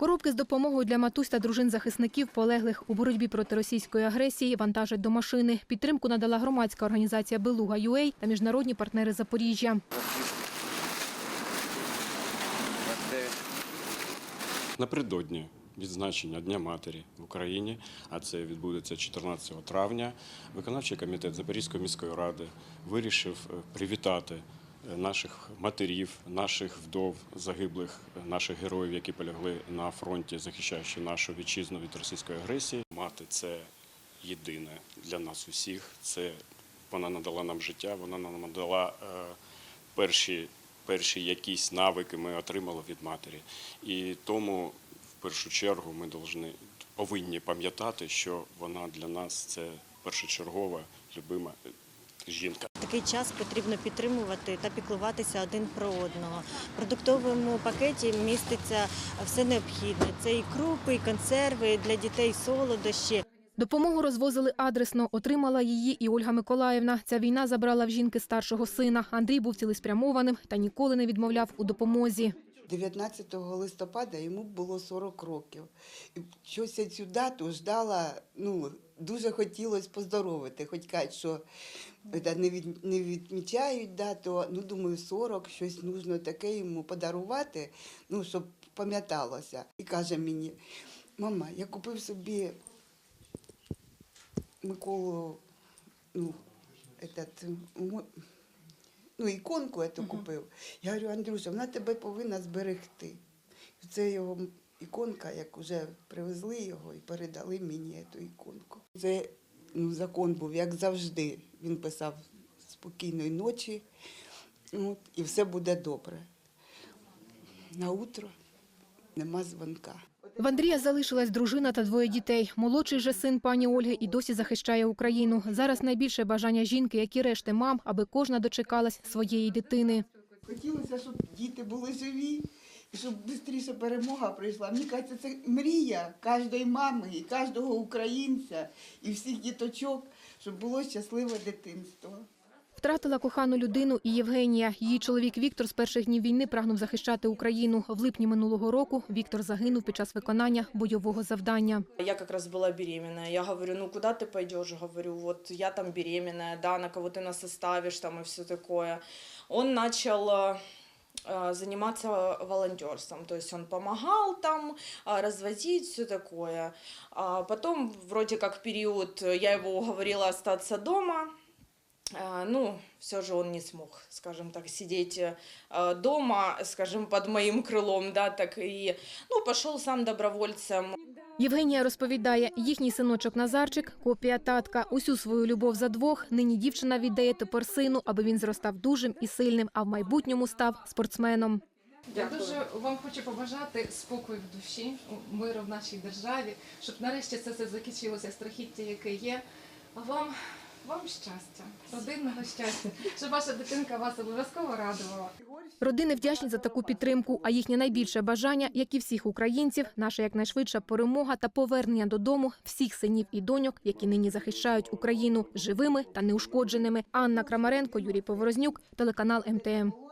Коробки з допомогою для матусь та дружин захисників, полеглих у боротьбі проти російської агресії, вантажать до машини. Підтримку надала громадська організація Белуга ЮЕЙ та міжнародні партнери Запоріжжя. Напередодні відзначення Дня матері в Україні, а це відбудеться 14 травня. Виконавчий комітет Запорізької міської ради вирішив е, привітати наших матерів, наших вдов, загиблих, наших героїв, які полягли на фронті, захищаючи нашу вітчизну від російської агресії. Мати це єдине для нас усіх. Це вона надала нам життя, вона нам надала е, перші перші якісь навики ми отримали від матері. І тому в першу чергу ми должны, повинні пам'ятати, що вона для нас це першочергова, любима е, жінка. Такий час потрібно підтримувати та піклуватися один про одного. В продуктовому пакеті міститься все необхідне. Це і крупи, і консерви для дітей, солодощі. Допомогу розвозили адресно. Отримала її і Ольга Миколаївна. Ця війна забрала в жінки старшого сина. Андрій був цілеспрямованим та ніколи не відмовляв у допомозі. 19 листопада йому було 40 років. І щось я цю дату ждала, ну, дуже хотілося поздоровити, хоч кажуть, що не, від, не відмічають дату, ну, думаю, 40, щось нужно таке йому подарувати, ну, щоб пам'яталося. І каже мені, мама, я купив собі Миколу, ну, этот, ну, іконку эту купив. Я говорю, Андрюша, вона тебе повинна зберегти. Це його іконка, як вже привезли його і передали мені цю іконку. Це ну, закон був, як завжди. Він писав спокійної ночі, от, і все буде добре. На утро нема дзвонка. В Андрія залишилась дружина та двоє дітей. Молодший же син пані Ольги і досі захищає Україну. Зараз найбільше бажання жінки, як і решти мам, аби кожна дочекалась своєї дитини. Хотілося, щоб діти були живі і щоб швидше перемога прийшла. Мені кажеться, це мрія кожної мами і кожного українця і всіх діточок, щоб було щасливе дитинство. Втратила кохану людину і Євгенія. Її чоловік Віктор з перших днів війни прагнув захищати Україну. В липні минулого року Віктор загинув під час виконання бойового завдання. Я как раз была беременная. Я говорю, ну куда ты пойдешь? Говорю, вот я там беременная, да, на кого ты нас оставишь там и все такое. Он начал э, э, заниматься волонтерством, то есть он помогал там э, развозить все такое. А потом вроде как период, э, я его уговорила остаться дома, Э, ну, все же он не смог, скажем так, сидеть э, дома, скажем, под моим крылом, да, так и, ну, пошел сам добровольцем. Євгенія розповідає, їхній синочок Назарчик, копія татка, усю свою любов за двох. Нині дівчина віддає тепер сину, аби він зростав дужим і сильним, а в майбутньому став спортсменом. Я дуже вам хочу побажати спокою в душі, миру в нашій державі, щоб нарешті це все закінчилося страхіття, яке є. А вам, вам щастя, родинного щастя, щоб ваша дитинка вас обов'язково радувала. Родини вдячні за таку підтримку, а їхнє найбільше бажання, як і всіх українців, наша якнайшвидша перемога та повернення додому всіх синів і доньок, які нині захищають Україну живими та неушкодженими. Анна Крамаренко, Юрій Поворознюк, телеканал МТМ.